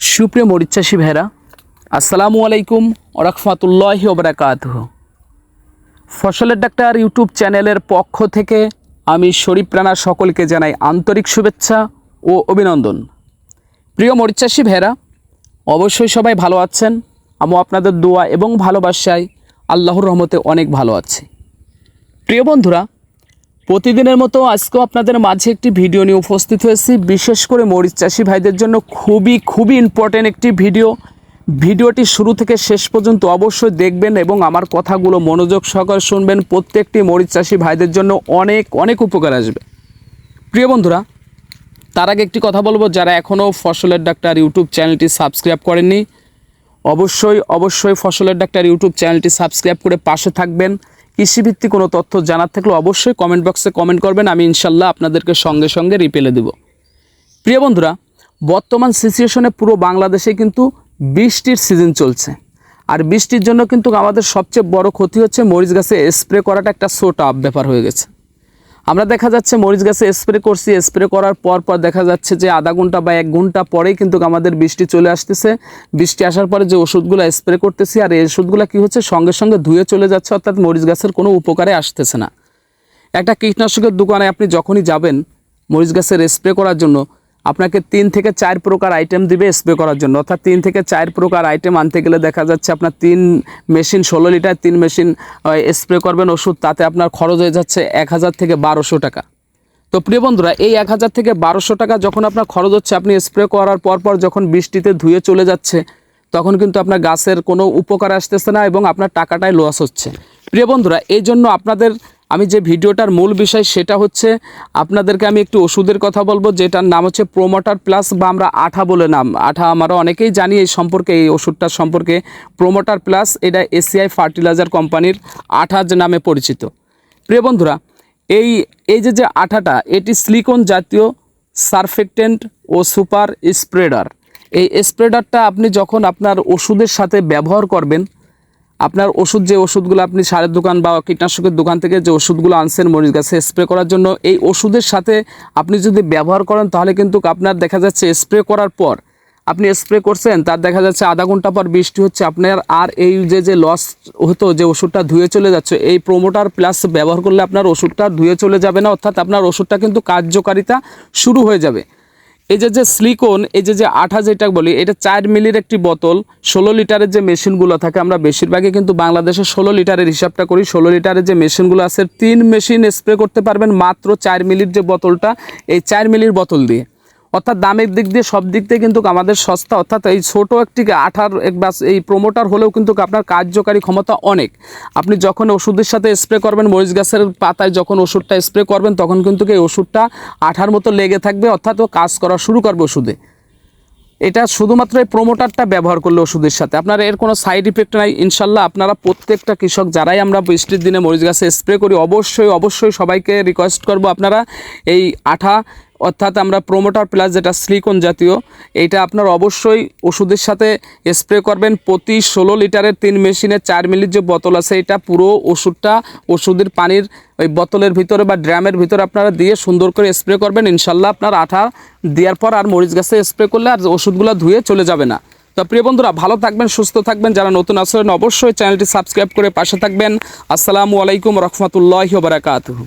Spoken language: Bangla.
সুপ্রিয় মরিচ চাষি ভাইরা আসসালামু আলাইকুম ওরহমাতুল্লাহ ওবরাকাত ফসলের ডাক্তার ইউটিউব চ্যানেলের পক্ষ থেকে আমি শরীফ রানা সকলকে জানাই আন্তরিক শুভেচ্ছা ও অভিনন্দন। প্রিয় মরিচ চাষি ভাইরা অবশ্যই সবাই ভালো আছেন। আমি আপনাদের দোয়া এবং ভালোবাসায় আল্লাহর রহমতে অনেক ভালো আছি। প্রিয় বন্ধুরা প্রতিদিনের মতো আজকেও আপনাদের মাঝে একটি ভিডিও নিয়ে উপস্থিত হয়েছি। বিশেষ করে মরিচ চাষি ভাইদের জন্য খুবই খুবই ইম্পর্টেন্ট একটি ভিডিও। ভিডিওটি শুরু থেকে শেষ পর্যন্ত অবশ্যই দেখবেন এবং আমার কথাগুলো মনোযোগ সহকারে শুনবেন। প্রত্যেকটি মরিচ চাষি ভাইদের জন্য অনেক অনেক উপকার আসবে। প্রিয় বন্ধুরা, তার আগে একটি কথা বলব, যারা এখনও ফসলের ডাক্তার ইউটিউব চ্যানেলটি সাবস্ক্রাইব করেননি, অবশ্যই অবশ্যই ফসলের ডাক্তার ইউটিউব চ্যানেলটি সাবস্ক্রাইব করে পাশে থাকবেন। কৃষিভিত্তিক কোনো তথ্য জানার থাকলে অবশ্যই কমেন্ট বক্সে কমেন্ট করবেন, আমি ইনশাল্লাহ আপনাদেরকে সঙ্গে সঙ্গে রিপেলে দেব। প্রিয় বন্ধুরা, বর্তমান সিচুয়েশনে পুরো বাংলাদেশে কিন্তু বৃষ্টির সিজন চলছে। আর বৃষ্টির জন্য কিন্তু আমাদের সবচেয়ে বড় ক্ষতি হচ্ছে মরিচ গাছে স্প্রে করাটা একটা সোটা আপ ব্যাপার হয়ে গেছে। আমরা দেখা যাচ্ছে মরিচ গাছে স্প্রে করছি স্প্রে করার পর পর দেখা যাচ্ছে যে আধা ঘণ্টা বা এক ঘণ্টা পরেই কিন্তু আমাদের বৃষ্টি চলে আসতেছে। বৃষ্টি আসার পরে যে ওষুধগুলো স্প্রে করতেছি আর এই ওষুধগুলো কী হচ্ছে সঙ্গে সঙ্গে ধুয়ে চলে যাচ্ছে, অর্থাৎ মরিচ গাছের কোনো উপকারে আসতেছে না। একটা কীটনাশকের দোকানে আপনি যখনই যাবেন মরিচ গাছের স্প্রে করার জন্য আপনাকে তিন থেকে চার প্রকার আইটেম দিবে স্প্রে করার জন্য। অর্থাৎ তিন থেকে চার প্রকার আইটেম আনতে গেলে দেখা যাচ্ছে আপনার তিন মেশিন ষোলো লিটার তিন মেশিন স্প্রে করবেন ওষুধ, তাতে আপনার খরচ হয়ে যাচ্ছে এক হাজার থেকে বারোশো টাকা। তো প্রিয় বন্ধুরা, এই এক হাজার থেকে বারোশো টাকা যখন আপনার খরচ হচ্ছে, আপনি স্প্রে করার পর পর যখন বৃষ্টিতে ধুয়ে চলে যাচ্ছে, তখন কিন্তু আপনার গাছের কোনো উপকার আসতেছে না এবং আপনার টাকাটাই লস হচ্ছে। প্রিয় বন্ধুরা, এই জন্য আপনাদের আমি যে ভিডিওটার মূল বিষয় সেটা হচ্ছে আপনাদেরকে আমি একটু ওষুধের কথা বলব, যেটার নাম হচ্ছে প্রোমোটার প্লাস বা আমরা আঠা বলে নাম। আঠা আমরা অনেকেই জানি এই সম্পর্কে, এই ওষুধটার সম্পর্কে। প্রোমোটার প্লাস এটা এসিআই ফার্টিলাইজার কোম্পানির আঠা যে নামে পরিচিত। প্রিয় বন্ধুরা, এই এই যে যে আঠাটা, এটি সিলিকন জাতীয় সারফেক্টেন্ট ও সুপার স্প্রেডার এই স্প্রেডারটা আপনি যখন আপনার ওষুধের সাথে ব্যবহার করবেন আপনার ওষুধ যে ওষুধগুলো আপনি সারের দোকান বা কীটনাশকের দোকান থেকে যে ওষুধগুলো আনছেন মরিচ গাছে স্প্রে করার জন্য, এই ওষুধের সাথে আপনি যদি ব্যবহার করেন, তাহলে কিন্তু আপনার দেখা যাচ্ছে স্প্রে করার পর আপনি স্প্রে করছেন, তার দেখা যাচ্ছে আধা ঘণ্টা পর বৃষ্টি হচ্ছে, আপনার আর এই যে যে লস হতো, যে ওষুধটা ধুয়ে চলে যাচ্ছে, এই প্রোমোটার প্লাস ব্যবহার করলে আপনার ওষুধটা ধুয়ে চলে যাবে না, অর্থাৎ আপনার ওষুধটা কিন্তু কার্যকারিতা শুরু হয়ে যাবে। এই যে যে স্লিকন এই যে যে আঠা যেটা বলি, এটা চার মিলির একটি বোতল, ষোলো লিটারের যে মেশিনগুলো থাকে, আমরা বেশিরভাগই কিন্তু বাংলাদেশে ষোলো লিটারের হিসাবটা করি। ষোলো লিটারের যে মেশিনগুলো আছে, তিন মেশিন স্প্রে করতে পারবেন মাত্র চার মিলির যে বোতলটা, এই চার মিলির বোতল দিয়ে। অর্থাৎ দামের দিক দিয়ে সব দিক দিয়ে কিন্তু আমাদের সস্তা, অর্থাৎ এই ছোট একটি আঠার এক বাস এই প্রোমোটার হলেও কিন্তু আপনার কার্যকারী ক্ষমতা অনেক। আপনি যখন ওষুধের সাথে স্প্রে করবেন, মরিচ গাছের পাতায় যখন ওষুধটা স্প্রে করবেন, তখন কিন্তু এই ওষুধটা আঠার মতো লেগে থাকবে, অর্থাৎ ও কাজ করা শুরু করবে ওষুধে। এটা শুধুমাত্র এই প্রোমোটারটা ব্যবহার করলে ওষুধের সাথে। আপনার এর কোনো সাইড ইফেক্ট নাই, ইনশাল্লাহ আপনারা প্রত্যেকটা কৃষক যারাই আমরা বৃষ্টির দিনে মরিচ গাছে স্প্রে করি, অবশ্যই অবশ্যই সবাইকে রিকোয়েস্ট করব আপনারা এই আঠা অর্থাৎ আমরা প্রোমোটার প্লাস যেটা স্লিকন জাতীয় এটা আপনার অবশ্যই ওষুধের সাথে স্প্রে করবেন। প্রতি ষোলো লিটারের তিন মেশিনে চার মিলির যে বোতল আছে, এটা পুরো ওষুধটা ওষুধের পানির ওই বোতলের ভিতরে বা ড্রামের ভিতরে আপনারা দিয়ে সুন্দর করে স্প্রে করবেন। ইনশাল্লাহ আপনার আঠা দেওয়ার পর আর মরিচ গাছে স্প্রে করলে আর ওষুধগুলো ধুয়ে চলে যাবে না। তো প্রিয় বন্ধুরা, ভালো থাকবেন, সুস্থ থাকবেন। যারা নতুন আসলেন অবশ্যই চ্যানেলটি সাবস্ক্রাইব করে পাশে থাকবেন। আসসালামু আলাইকুম রহমতুল্লাহ বারাকাতুহু।